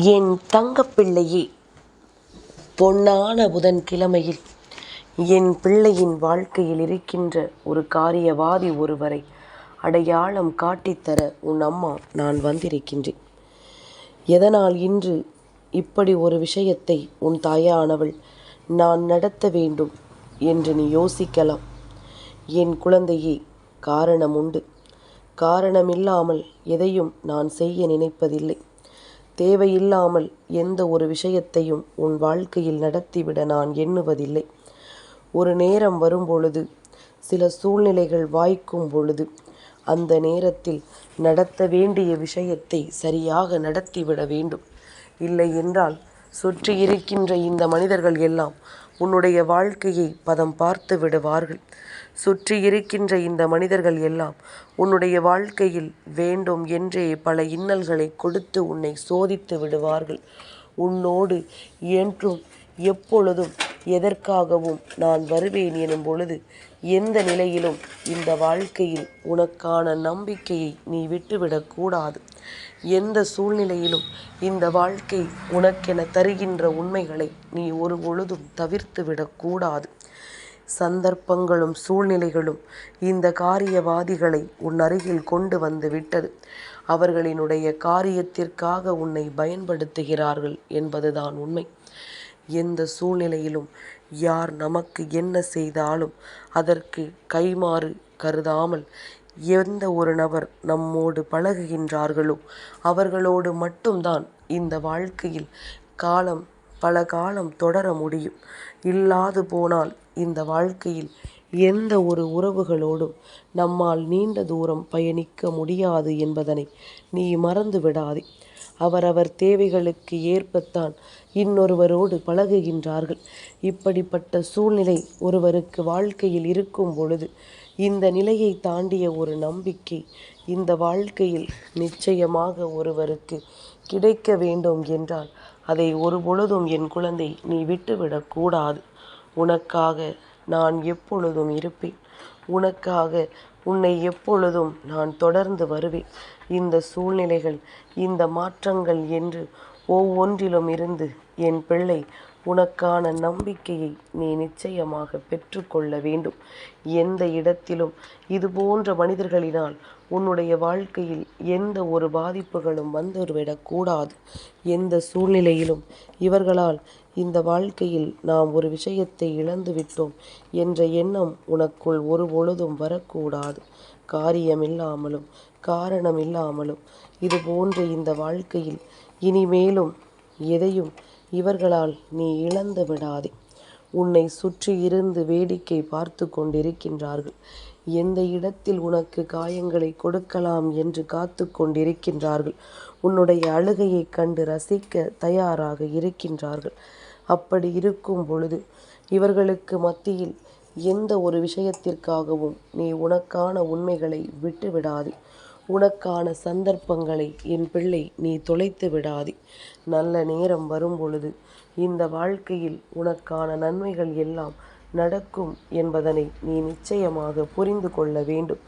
என் தங்கப்பிள்ளையே பொன்னான புதன்கிழமையில் என் பிள்ளையின் வாழ்க்கையில் இருக்கின்ற ஒரு காரியவாதி ஒருவரை அடையாளம் காட்டித்தர உன் அம்மா நான் வந்திருக்கின்றேன். எதனால் இன்று இப்படி ஒரு விஷயத்தை உன் தாயானவள் நான் நடத்த வேண்டும் என்று நீ யோசிக்கலாம். என் குழந்தையே காரணம் உண்டு. காரணமில்லாமல் எதையும் நான் செய்ய நினைப்பதில்லை. தேவையில்லாமல் எந்த ஒரு விஷயத்தையும் உன் வாழ்க்கையில் நடத்திவிட நான் எண்ணுவதில்லை. ஒரு நேரம் வரும்பொழுது சில சூழ்நிலைகள் வாய்க்கும் பொழுது அந்த நேரத்தில் நடத்த வேண்டிய விஷயத்தை சரியாக நடத்திவிட வேண்டும். இல்லை என்றால் சுற்றி இருக்கின்ற இந்த மனிதர்கள் எல்லாம் உன்னுடைய வாழ்க்கையை பதம் பார்த்து விடுவார்கள். சுற்றி இருக்கின்ற இந்த மனிதர்கள் எல்லாம் உன்னுடைய வாழ்க்கையில் வேண்டும் என்றே பல இன்னல்களை கொடுத்து உன்னை சோதித்து விடுவார்கள். உன்னோடு என்றும் எப்பொழுதும் எதற்காகவும் நான் வருவேன் எனும் பொழுது எந்த நிலையிலும் இந்த வாழ்க்கையில் உனக்கான நம்பிக்கையை நீ விட்டுவிடக்கூடாது எந்த சூழ்நிலையிலும் இந்த வாழ்க்கை உனக்கென தருகின்ற உண்மைகளை நீ ஒரு பொழுதும் தவிர்த்து விடக்கூடாது சந்தர்ப்பங்களும் சூழ்நிலைகளும் இந்த காரியவாதிகளை உன் அருகில் கொண்டு வந்து விட்டது. அவர்களினுடைய காரியத்திற்காக உன்னை பயன்படுத்துகிறார்கள் என்பதுதான் உண்மை. எந்த சூழ்நிலையிலும் யார் நமக்கு என்ன செய்தாலும் அதற்கு கைமாறு கருதாமல் எந்த ஒரு நபர் நம்மோடு பழகுகின்றார்களோ அவர்களோடு மட்டும்தான் இந்த வாழ்க்கையில் காலம் பல காலம் தொடர முடியும். இல்லாது போனால் இந்த வாழ்க்கையில் எந்த ஒரு உறவுகளோடும் நம்மால் நீண்ட தூரம் பயணிக்க முடியாது என்பதனை நீ மறந்து விடாதே. அவரவர் தேவைகளுக்கு ஏற்பத்தான் இன்னொருவரோடு பழகுகின்றார்கள். இப்படிப்பட்ட சூழ்நிலை ஒருவருக்கு வாழ்க்கையில் இருக்கும் பொழுது இந்த நிலையை தாண்டிய ஒரு நம்பிக்கை இந்த வாழ்க்கையில் நிச்சயமாக ஒருவருக்கு கிடைக்க வேண்டும் என்றால் அதை ஒரு பொழுதும் என் குழந்தை நீ விட்டுவிடக்கூடாது உனக்காக நான் எப்பொழுதும் இருப்பேன். உனக்காக உன்னை எப்பொழுதும் நான் தொடர்ந்து வருவேன். இந்த சூழ்நிலைகள் இந்த மாற்றங்கள் என்று ஒவ்வொன்றிலும் இருந்து என் பிள்ளை உனக்கான நம்பிக்கையை நீ நிச்சயமாக பெற்றுக்கொள்ள வேண்டும். எந்த இடத்திலும் இது போன்ற மனிதர்களினால் உன்னுடைய வாழ்க்கையில் எந்த ஒரு பாதிப்புகளும் வந்துவிடக்கூடாது எந்த சூழ்நிலையிலும் இவர்களால் இந்த வாழ்க்கையில் நாம் ஒரு விஷயத்தை இழந்து விட்டோம் என்ற எண்ணம் உனக்குள் ஒரு பொழுதும் வரக்கூடாது. காரியமில்லாமலும் காரணமில்லாமலும் இது போன்ற இந்த வாழ்க்கையில் இனிமேலும் எதையும் இவர்களால் நீ இழந்து விடாதே. உன்னை சுற்றி இருந்து வேடிக்கை பார்த்து கொண்டிருக்கின்றார்கள். எந்த இடத்தில் உனக்கு காயங்களை கொடுக்கலாம் என்று காத்து கொண்டிருக்கின்றார்கள். உன்னுடைய அழுகையை கண்டு ரசிக்க தயாராக இருக்கின்றார்கள். அப்படி இருக்கும் பொழுது இவர்களுக்கு மத்தியில் எந்த ஒரு விஷயத்திற்காகவும் நீ உனக்கான உண்மைகளை விட்டு விடாதே. உனக்கான சந்தர்ப்பங்களை என் பிள்ளை நீ தொலைத்து விடாதே. நல்ல நேரம் வரும் பொழுது இந்த வாழ்க்கையில் உனக்கான நன்மைகள் எல்லாம் நடக்கும் என்பதனை நீ நிச்சயமாக புரிந்து கொள்ள வேண்டும்.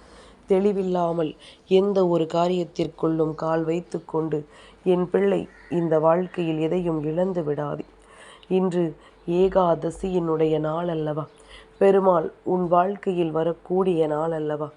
தெளிவில்லாமல் எந்த ஒரு காரியத்திற்குள்ளும் கால் வைத்து கொண்டு என் பிள்ளை இந்த வாழ்க்கையில் எதையும் இழந்து விடாதே. இன்று ஏகாதசியினுடைய நாள் அல்லவா பெருமாள் உன் வாழ்க்கையில் வரக்கூடிய நாள் அல்லவா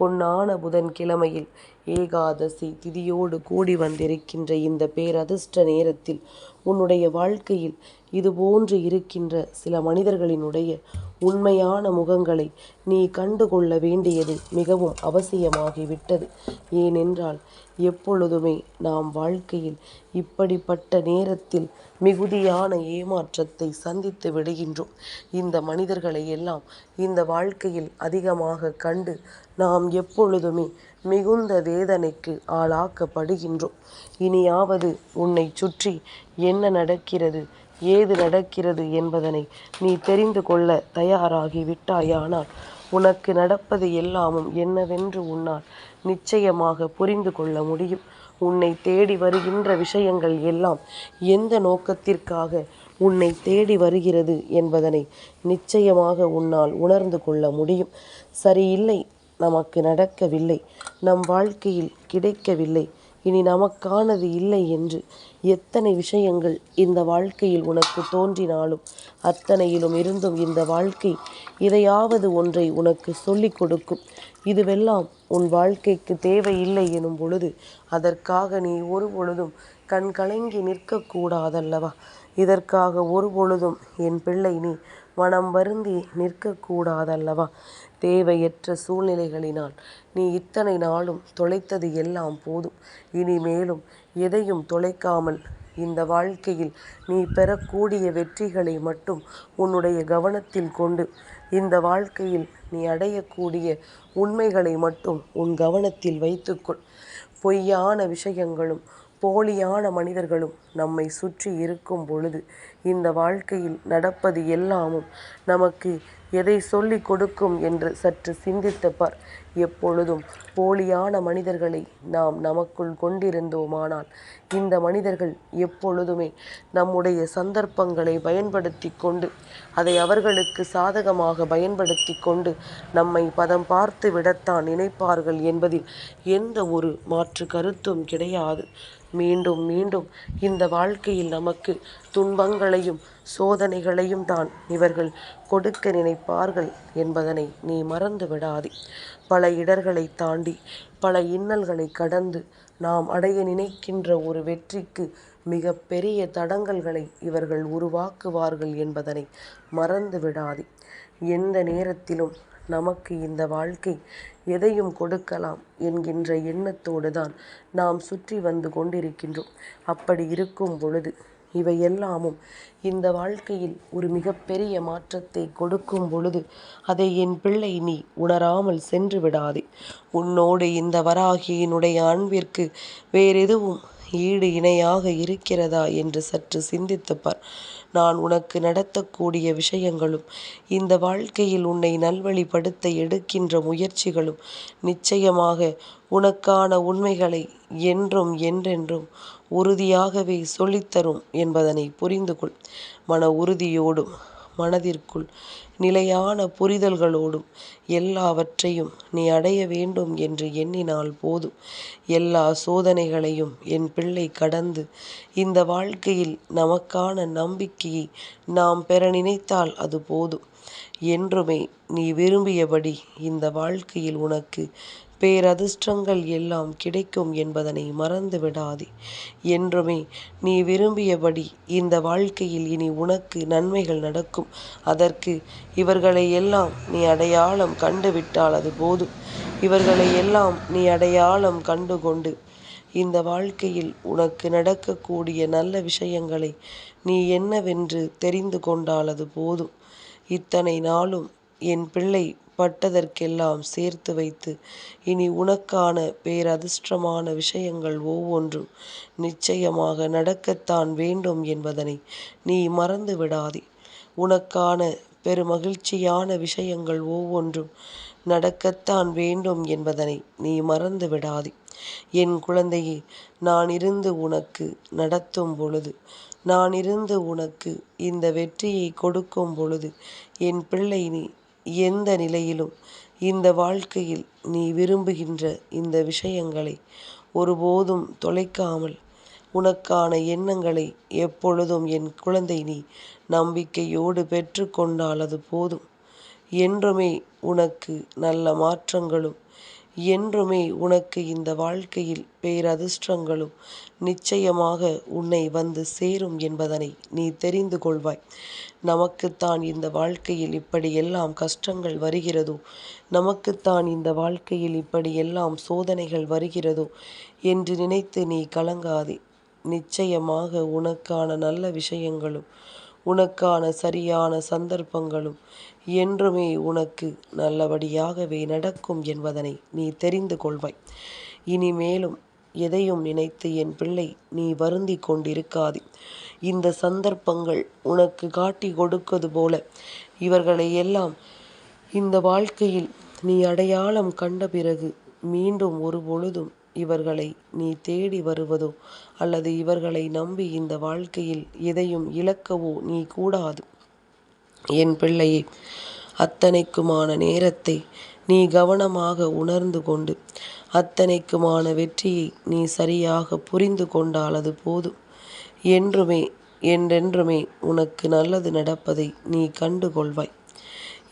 பொன்னான புதன்கிழமையில் ஏகாதசி திதியோடு கூடி வந்திருக்கின்ற இந்த பேரதிர்ஷ்ட நேரத்தில் உன்னுடைய வாழ்க்கையில் இதுபோன்று இருக்கின்ற சில மனிதர்களினுடைய உண்மையான முகங்களை நீ கண்டுகொள்ள வேண்டியது மிகவும் அவசியமாகிவிட்டது. ஏனென்றால் எப்பொழுதுமே நாம் வாழ்க்கையில் இப்படிப்பட்ட நேரத்தில் மிகுதியான ஏமாற்றத்தை சந்தித்து விடுகின்றோம். இந்த மனிதர்களை எல்லாம் இந்த வாழ்க்கையில் அதிகமாக கண்டு நாம் எப்பொழுதுமே மிகுந்த வேதனைக்கு ஆளாக்கப்படுகின்றோம். இனியாவது உன்னை சுற்றி என்ன நடக்கிறது ஏது நடக்கிறது என்பதனை நீ தெரிந்து கொள்ள தயாராகி விட்டாயானால் உனக்கு நடப்பது எல்லாமும் என்னவென்று உன்னால் நிச்சயமாக புரிந்து கொள்ள முடியும். உன்னை தேடி வருகின்ற விஷயங்கள் எல்லாம் எந்த நோக்கத்திற்காக உன்னை தேடி வருகிறது என்பதனை நிச்சயமாக உன்னால் உணர்ந்து கொள்ள முடியும். சரியில்லை நமக்கு நடக்கவில்லை. நம் வாழ்க்கையில் கிடைக்கவில்லை. இனி நமக்கானது இல்லை என்று எத்தனை விஷயங்கள் இந்த வாழ்க்கையில் உனக்கு தோன்றினாலும் அத்தனையிலும் இருந்தும் இந்த வாழ்க்கை இதையாவது ஒன்றை உனக்கு சொல்லிக் கொடுக்கும். இதுவெல்லாம் உன் வாழ்க்கைக்கு தேவையில்லை எனும் பொழுது அதற்காக நீ ஒரு பொழுதும் கண் கலங்கி நிற்கக்கூடாதல்லவா இதற்காக ஒரு பொழுதும் என் பிள்ளை நீ மனம் வருந்தி நிற்கக்கூடாதல்லவா தேவையற்ற சூழ்நிலைகளினால் நீ இத்தனை நாளும் தொலைத்தது எல்லாம் போதும். இனிமேலும் எதையும் தொலைக்காமல் இந்த வாழ்க்கையில் நீ பெறக்கூடிய வெற்றிகளை மட்டும் உன்னுடைய கவனத்தில் கொண்டு இந்த வாழ்க்கையில் நீ அடையக்கூடிய உண்மைகளை மட்டும் உன் கவனத்தில் வைத்துக்கொள். பொய்யான விஷயங்களும் போலியான மனிதர்களும் நம்மை சுற்றி இருக்கும் பொழுது இந்த வாழ்க்கையில் நடப்பது எல்லாமும் நமக்கு எதை சொல்லிக் கொடுக்கும் என்று சற்று சிந்தித்து பார் எப்பொழுதும் போலியான மனிதர்களை நாம் நமக்குள் கொண்டிருந்தோமானால் இந்த மனிதர்கள் எப்பொழுதுமே நம்முடைய சந்தர்ப்பங்களை பயன்படுத்தி கொண்டு அதை அவர்களுக்கு சாதகமாக பயன்படுத்தி கொண்டு நம்மை பதம் பார்த்து விடத்தான் நினைப்பார்கள் என்பதில் எந்த ஒரு மாற்று கருத்தும் கிடையாது. மீண்டும் மீண்டும் இந்த வாழ்க்கையில் நமக்கு துன்பங்களையும் சோதனைகளையும் தான் இவர்கள் கொடுக்க நினைப்பார்கள் என்பதனை நீ மறந்து விடாதே பல இடர்களை தாண்டி பல இன்னல்களை கடந்து நாம் அடைய நினைக்கின்ற ஒரு வெற்றிக்கு மிக பெரிய தடங்கல்களை இவர்கள் உருவாக்குவார்கள் என்பதனை மறந்து விடாதே எந்த நேரத்திலும் நமக்கு இந்த வாழ்க்கை எதையும் கொடுக்கலாம் என்கின்ற எண்ணத்தோடு தான் நாம் சுற்றி வந்து கொண்டிருக்கின்றோம். அப்படி இருக்கும் பொழுது இவை எல்லாமும் இந்த வாழ்க்கையில் ஒரு மிகப்பெரிய மாற்றத்தை கொடுக்கும் பொழுது அதை என் பிள்ளை நீ உணராமல் சென்று விடாதே. உன்னோடு இந்த வராகியினுடைய அன்பிற்கு வேறெதுவும் ஈடு இணையாக இருக்கிறதா என்று சற்று சிந்தித்துப்பார். நான் உனக்கு நடத்தக்கூடிய விஷயங்களும் இந்த வாழ்க்கையில் உன்னை நல்வழிப்படுத்த எடுக்கின்ற முயற்சிகளும் நிச்சயமாக உனக்கான உண்மைகளை என்றும் என்றென்றும் உறுதியாகவே சொல்லித்தரும் என்பதனை புரிந்து கொள் மன உறுதியோடும் மனதிற்குள் நிலையான புரிதல்களோடும் எல்லாவற்றையும் நீ அடைய வேண்டும் என்று எண்ணினால் போதும். எல்லா சோதனைகளையும் என் பிள்ளை கடந்து இந்த வாழ்க்கையில் நமக்கான நம்பிக்கையை நாம் பெற நினைத்தால் அது போதும். என்றுமே நீ விரும்பியபடி இந்த வாழ்க்கையில் உனக்கு பேரதிர்ஷ்டங்கள் எல்லாம் கிடைக்கும் என்பதனை மறந்து விடாதே. என்றுமே நீ விரும்பியபடி இந்த வாழ்க்கையில் இனி உனக்கு நன்மைகள் நடக்கும். அதற்கு இவர்களை எல்லாம் நீ அடையாளம் கண்டுவிட்டால் அது போதும். இவர்களை எல்லாம் நீ அடையாளம் கண்டு கொண்டு இந்த வாழ்க்கையில் உனக்கு நடக்கக்கூடிய நல்ல விஷயங்களை நீ என்னவென்று தெரிந்து கொண்டால் அது போதும். இத்தனை நாளும் என் பிள்ளை பட்டதற்கெல்லாம் சேர்த்து வைத்து இனி உனக்கான பேரதிர்ஷ்டமான விஷயங்கள் ஒவ்வொன்றும் நிச்சயமாக நடக்கத்தான் வேண்டும் என்பதனை நீ மறந்து விடாதே. உனக்கான பெருமகிழ்ச்சியான விஷயங்கள் ஒவ்வொன்றும் நடக்கத்தான் வேண்டும் என்பதனை நீ மறந்து விடாதே. என் குழந்தையே நான் இருந்து உனக்கு நடத்தும் பொழுது நான் இருந்து உனக்கு இந்த வெற்றியை கொடுக்கும் பொழுது என் பிள்ளை நீ எந்த நிலையிலும் இந்த வாழ்க்கையில் நீ விரும்புகின்ற இந்த விஷயங்களை ஒருபோதும் தொலைக்காமல் உனக்கான எண்ணங்களை எப்பொழுதும் என் குழந்தை நீ நம்பிக்கையோடு பெற்றுக்கொண்டால் அது போதும். என்றுமே உனக்கு நல்ல மாற்றங்களும் என்றுமே உனக்கு இந்த வாழ்க்கையில் பேரதிர்ஷ்டங்களும் நிச்சயமாக உன்னை வந்து சேரும் என்பதனை நீ தெரிந்து கொள்வாய். நமக்குத்தான் இந்த வாழ்க்கையில் இப்படியெல்லாம் கஷ்டங்கள் வருகிறதோ? நமக்குத்தான் இந்த வாழ்க்கையில் இப்படியெல்லாம் சோதனைகள் வருகிறதோ? என்று நினைத்து நீ கலங்காதே. நிச்சயமாக உனக்கான நல்ல விஷயங்களும் உனக்கான சரியான சந்தர்ப்பங்களும் என்றுமே உனக்கு நல்லபடியாகவே நடக்கும் என்பதனை நீ தெரிந்து கொள்வாய். இனிமேலும் எதையும் நினைத்து என் பிள்ளை நீ வருந்தி கொண்டிருக்காது. இந்த சந்தர்ப்பங்கள் உனக்கு காட்டி கொடுக்கது போல. இவர்களை எல்லாம் இந்த வாழ்க்கையில் நீ அடையாளம் கண்ட பிறகு மீண்டும் ஒரு பொழுதும் இவர்களை நீ தேடி வருவதோ அல்லது இவர்களை நம்பி இந்த வாழ்க்கையில் எதையும் இழக்கவோ நீ கூடாது. என் பிள்ளையே அத்தனைக்குமான நேரத்தை நீ கவனமாக உணர்ந்து கொண்டு அத்தனைக்குமான வெற்றியை நீ சரியாக புரிந்து கொண்டால் அது போதும். என்றுமே என்றென்றுமே உனக்கு நல்லது நடப்பதை நீ கண்டுகொள்வாய்.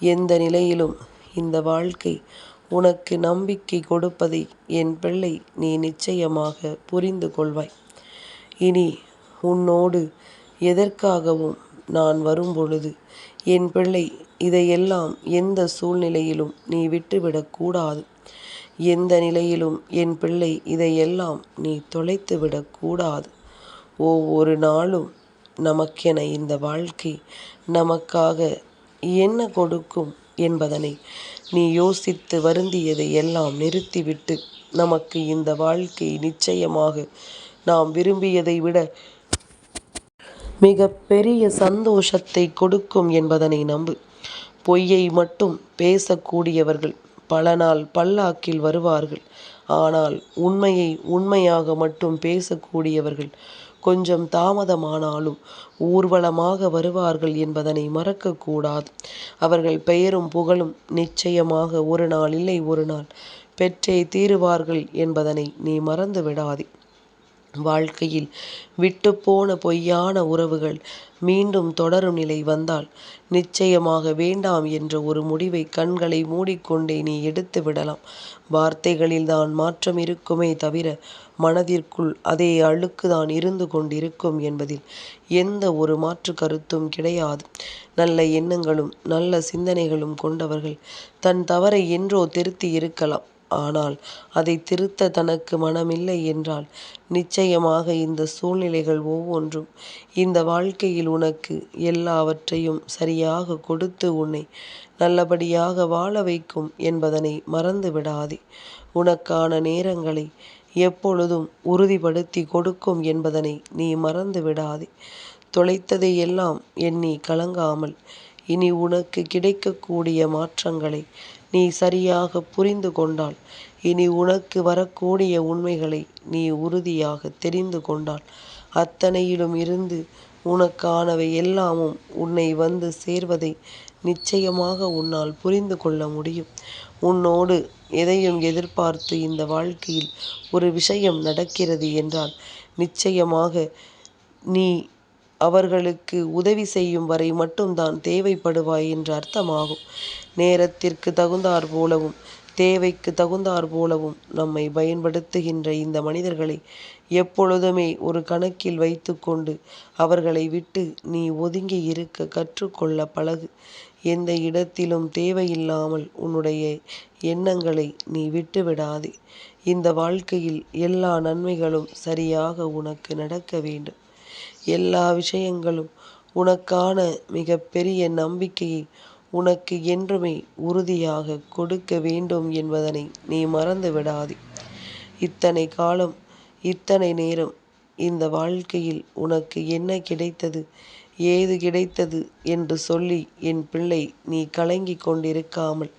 எந்த நிலையிலும் இந்த வாழ்க்கை உனக்கு நம்பிக்கை கொடுப்பதை என் பிள்ளை நீ நிச்சயமாக புரிந்து கொள்வாய். இனி உன்னோடு எதற்காகவும் நான் வரும்பொழுது என் பிள்ளை இதையெல்லாம் எந்த சூழ்நிலையிலும் நீ விட்டுவிடக்கூடாது எந்த நிலையிலும் என் பிள்ளை இதையெல்லாம் நீ தொலைத்து விடக்கூடாது ஒவ்வொரு நாளும் நமக்கென இந்த வாழ்க்கை நமக்காக என்ன கொடுக்கும் என்பதனை நீ யோசித்து வருந்தியதை எல்லாம் நிறுத்திவிட்டு நமக்கு இந்த வாழ்க்கை நிச்சயமாக நாம் விரும்பியதை விட மிக பெரிய சந்தோஷத்தை கொடுக்கும் என்பதனை நம்பு. பொய்யை மட்டும் பேசக்கூடியவர்கள் பல நாள் பல்லாக்கில் வருவார்கள். ஆனால் உண்மையை உண்மையாக மட்டும் பேசக்கூடியவர்கள் கொஞ்சம் தாமதமானாலும் ஊர்வலமாக வருவார்கள் என்பதனை மறக்கக்கூடாது. அவர்கள் பெயரும் புகழும் நிச்சயமாக ஒரு நாள் இல்லை ஒரு நாள் பெற்றே தீருவார்கள் என்பதனை நீ மறந்து விடாதே வாழ்க்கையில் விட்டுப்போன பொய்யான உறவுகள் மீண்டும் தொடரும் நிலை வந்தால் நிச்சயமாக வேண்டாம் என்ற ஒரு முடிவை கண்களை மூடிக்கொண்டே நீ எடுத்து விடலாம். வார்த்தைகளில் தான் மாற்றம் இருக்குமே தவிர மனதிற்குள் அதே அழுக்கு தான் இருந்து கொண்டிருக்கும் என்பதில் எந்த ஒரு மாற்று கருத்தும் கிடையாது. நல்ல எண்ணங்களும் நல்ல சிந்தனைகளும் கொண்டவர்கள் தன் தவறை என்றோ திருத்தி இருக்கலாம். ஆனால் அதை திருத்த தனக்கு மனமில்லை என்றால் நிச்சயமாக இந்த சூழ்நிலைகள் ஒவ்வொன்றும் இந்த வாழ்க்கையில் உனக்கு எல்லாவற்றையும் சரியாக கொடுத்து உன்னை நல்லபடியாக வாழ வைக்கும் என்பதனை மறந்து விடாதே உனக்கான நேரங்களை எப்பொழுதும் உறுதிப்படுத்தி கொடுக்கும் என்பதனை நீ மறந்து விடாதே தொலைத்ததை எல்லாம் எண்ணி கலங்காமல் இனி உனக்கு கிடைக்கக்கூடிய மாற்றங்களை நீ சரியாக புரிந்து கொண்டால் இனி உனக்கு வரக்கூடிய உண்மைகளை நீ உறுதியாக தெரிந்து கொண்டால் அத்தனையிலும் இருந்து உனக்கானவை எல்லாமும் உன்னை வந்து சேர்வதை நிச்சயமாக உன்னால் புரிந்து கொள்ள முடியும். உன்னோடு எதையும் எதிர்பார்த்து இந்த வாழ்க்கையில் ஒரு விஷயம் நடக்கிறது என்றால் நிச்சயமாக நீ அவர்களுக்கு உதவி செய்யும் வரை மட்டும்தான் தேவைப்படுவாய் என்று அர்த்தமாகும். நேரத்திற்கு தகுந்தாற் போலவும் தேவைக்கு தகுந்தாற் போலவும் நம்மை பயன்படுத்துகின்ற இந்த மனிதர்களை எப்பொழுதுமே ஒரு கணக்கில் வைத்துக்கொண்டு அவர்களை விட்டு நீ ஒதுங்கி இருக்க கற்றுக்கொள்ள பழகு. எந்த இடத்திலும் தேவையில்லாமல் உன்னுடைய எண்ணங்களை நீ விட்டுவிடாதே. இந்த வாழ்க்கையில் எல்லா நன்மைகளும் சரியாக உனக்கு நடக்க வேண்டும். எல்லா விஷயங்களும் உனக்கான மிகப்பெரிய நம்பிக்கையை உனக்கு என்றுமே உறுதியாக கொடுக்க வேண்டும் என்பதனை நீ மறந்து விடாதே இத்தனை காலம் இத்தனை நேரம் இந்த வாழ்க்கையில் உனக்கு என்ன கிடைத்தது ஏது கிடைத்தது என்று சொல்லி என் பிள்ளை நீ கலங்கி கொண்டிருக்காமல்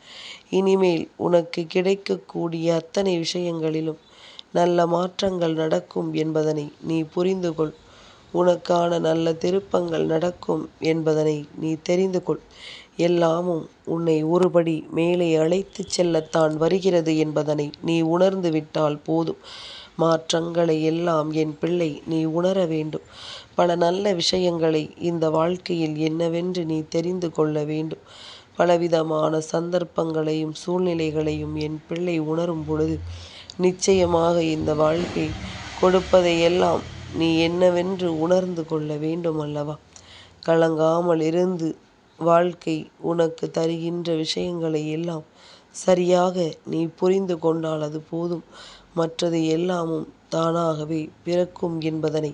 இனிமேல் உனக்கு கிடைக்கக்கூடிய அத்தனை விஷயங்களிலும் நல்ல மாற்றங்கள் நடக்கும் என்பதனை நீ புரிந்துகொள். உனக்கான நல்ல திருப்பங்கள் நடக்கும் என்பதனை நீ தெரிந்து கொள். எல்லாமும் உன்னை ஒருபடி மேலே அழைத்துச் செல்லத்தான் வருகிறது என்பதனை நீ உணர்ந்து விட்டால் போதும். மாற்றங்களை எல்லாம் என் பிள்ளை நீ உணர வேண்டும். பல நல்ல விஷயங்களை இந்த வாழ்க்கையில் என்னவென்று நீ தெரிந்து கொள்ள வேண்டும். பலவிதமான சந்தர்ப்பங்களையும் சூழ்நிலைகளையும் என் பிள்ளை உணரும் பொழுது நிச்சயமாக இந்த வாழ்க்கை கொடுப்பதை எல்லாம் நீ என்னவென்று உணர்ந்து கொள்ள வேண்டும் அல்லவா கலங்காமல் இருந்து வாழ்க்கை உனக்கு தருகின்ற விஷயங்களை எல்லாம் சரியாக நீ புரிந்து கொண்டால் அது போதும். மற்றது எல்லாமும் தானாகவே பிறக்கும் என்பதனை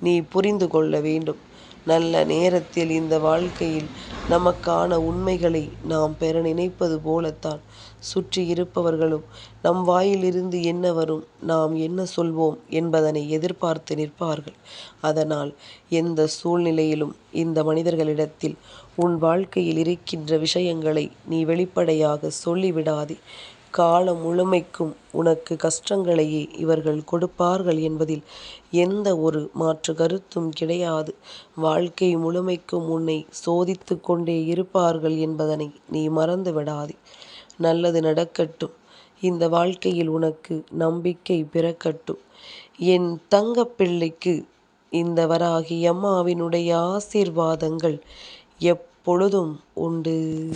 நீ புரிந்து கொள்ள வேண்டும். நல்ல நேரத்தில் இந்த வாழ்க்கையில் நமக்கான உண்மைகளை நாம் பெற நினைப்பது போலத்தான். சுற்றி இருப்பவர்களும் நம் வாயிலிருந்து என்ன வரும் நாம் என்ன சொல்வோம் என்பதனை எதிர்பார்த்து நிற்பார்கள். அதனால் எந்த சூழ்நிலையிலும் இந்த மனிதர்களிடத்தில் உன் வாழ்க்கையில் இருக்கின்ற விஷயங்களை நீ வெளிப்படையாக சொல்லிவிடாதே. காலம் முழுமைக்கும் உனக்கு கஷ்டங்களையே இவர்கள் கொடுப்பார்கள் என்பதில் எந்த ஒரு மாற்று கருத்தும் கிடையாது. வாழ்க்கை முழுமைக்கும் உன்னை சோதித்து கொண்டே இருப்பார்கள் என்பதனை நீ மறந்து விடாதே. நல்லது நடக்கட்டும். இந்த வாழ்க்கையில் உனக்கு நம்பிக்கை பிறக்கட்டும். என் தங்கப்பிள்ளைக்கு இந்த வராகி அம்மாவினுடைய ஆசீர்வாதங்கள் எப்பொழுதும் உண்டு.